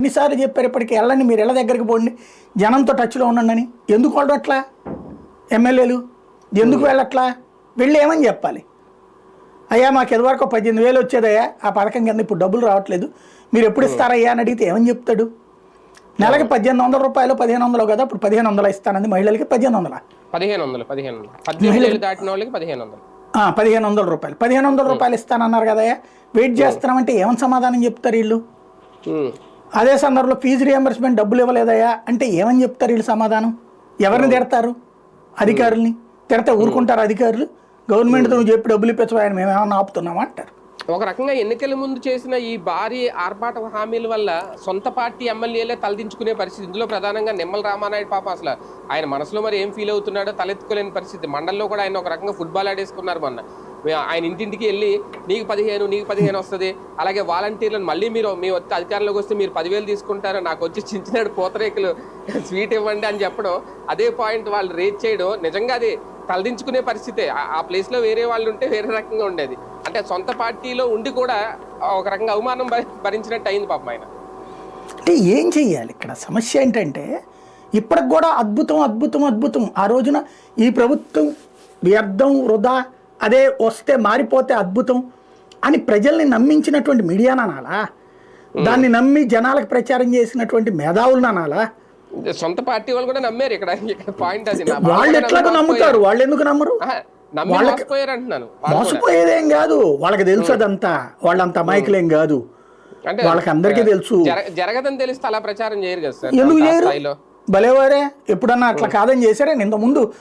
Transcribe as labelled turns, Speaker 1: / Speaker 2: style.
Speaker 1: ఎన్నిసార్లు చెప్పారు ఇప్పటికి వెళ్ళండి మీరు ఇళ్ళ దగ్గరికి పోండి. జనంతో టచ్లో ఉండండి ఎందుకు వాళ్ళు అట్లా? ఎమ్మెల్యేలు ఎందుకు వెళ్ళట్లా? వెళ్ళి ఏమని చెప్పాలి? అయ్యా మాకు ఎదువరకు పద్దెనిమిది వేలు వచ్చేదయ్యా. ఆ పథకం కింద ఇప్పుడు డబ్బులు రావట్లేదు. మీరు ఎప్పుడు ఇస్తారయ్యా అని అడిగితే ఏమని చెప్తాడు? నెలకి పద్దెనిమిది వందల రూపాయలు పదిహేను వందలు కదా ఇప్పుడు పదిహేను వందలు ఇస్తానంది మహిళలకి పదిహేను వందల?
Speaker 2: పదిహేను వందలు పదిహేను వందలు. పద్దెనిమిది ఏళ్ళు దాటిన వాళ్ళకి పదిహేను వందలు.
Speaker 1: పదిహేను వందల రూపాయలు. పదిహేను వందల రూపాయలు ఇస్తానన్నారు కదయ్యా వెయిట్ చేస్తున్నామంటే ఏమని సమాధానం చెప్తారు వీళ్ళు. అదే సందర్భంలో ఫీజు రియంబర్స్మెంట్ డబ్బులు ఇవ్వలేదయ్యా అంటే ఏమని చెప్తారు వీళ్ళు సమాధానం? ఎవరిని తిడతారు? అధికారుల్ని? తిడితే ఊరుకుంటారు అధికారులు? గవర్నమెంట్తో నువ్వు చెప్పి డబ్బులు ఇప్పించబోయని మేము ఏమన్నా ఆపుతున్నామా అంటారు.
Speaker 2: ఒక రకంగా ఎన్నికల ముందు చేసిన ఈ భారీ ఆర్భాట హామీల వల్ల సొంత పార్టీ ఎమ్మెల్యేలే తలదించుకునే పరిస్థితి. ఇందులో ప్రధానంగా నిమ్మల రామానాయుడు పాప అసలు ఆయన మనసులో మరి ఏం ఫీల్ అవుతున్నాడో తలెత్తుకోలేని పరిస్థితి. మండల్లో కూడా ఆయన ఒక రకంగా ఫుట్బాల్ ఆడేసుకున్నారు మొన్న. ఆయన ఇంటింటికి వెళ్ళి నీకు పదిహేను నీకు పదిహేను వస్తుంది. అలాగే వాలంటీర్లను మళ్ళీ మీరు మీ వచ్చి అధికారంలోకి వస్తే మీరు పదివేలు తీసుకుంటారు? నాకు వచ్చి చించినాడు పూతరేకులు స్వీట్ ఇవ్వండి అని చెప్పడం. అదే పాయింట్ వాళ్ళు రేట్ చేయడం నిజంగా అది తలదించుకునే పరిస్థితే. ఆ- ప్లేస్లో వేరే వాళ్ళు ఉంటే వేరే రకంగా ఉండేది. అంటే సొంత పార్టీలో ఉండి కూడా ఒక రకంగా అవమానం భరించినట్టు అయింది పాపం ఆయన.
Speaker 1: అంటే ఏం చెయ్యాలి? ఇక్కడ సమస్య ఏంటంటే ఇప్పటికి కూడా అద్భుతం అద్భుతం అద్భుతం. ఆ రోజున ఈ ప్రభుత్వం వ్యర్థం వృధా అదే వస్తే మారిపోతే అద్భుతం అని ప్రజల్ని నమ్మించినటువంటి మీడియాని అనాలా దాన్ని నమ్మి జనాలకు ప్రచారం చేసినటువంటి మేధావులను అనాలా
Speaker 2: సొంత పార్టీ వాళ్ళు కూడా నమ్మారు ఇక్కడ. పాయింట్ అది.
Speaker 1: వాళ్ళు ఎట్లాగో నమ్ముతారు. వాళ్ళు ఎందుకు నమ్మరు. మోసపోయేదేం కాదు. వాళ్ళకి తెలుసు అదంతా. వాళ్ళంత అమాయకులేం కాదు. వాళ్ళకి అందరికీ తెలుసు.
Speaker 2: జర- జరగదని తెలిస్తే అలా ప్రచారం చేయరు కదా సార్.
Speaker 1: ఎందుకు చేయరు? భలేవారే. ఎప్పుడన్నా అట్లా కాదని చేశారా? ఇంత ముందు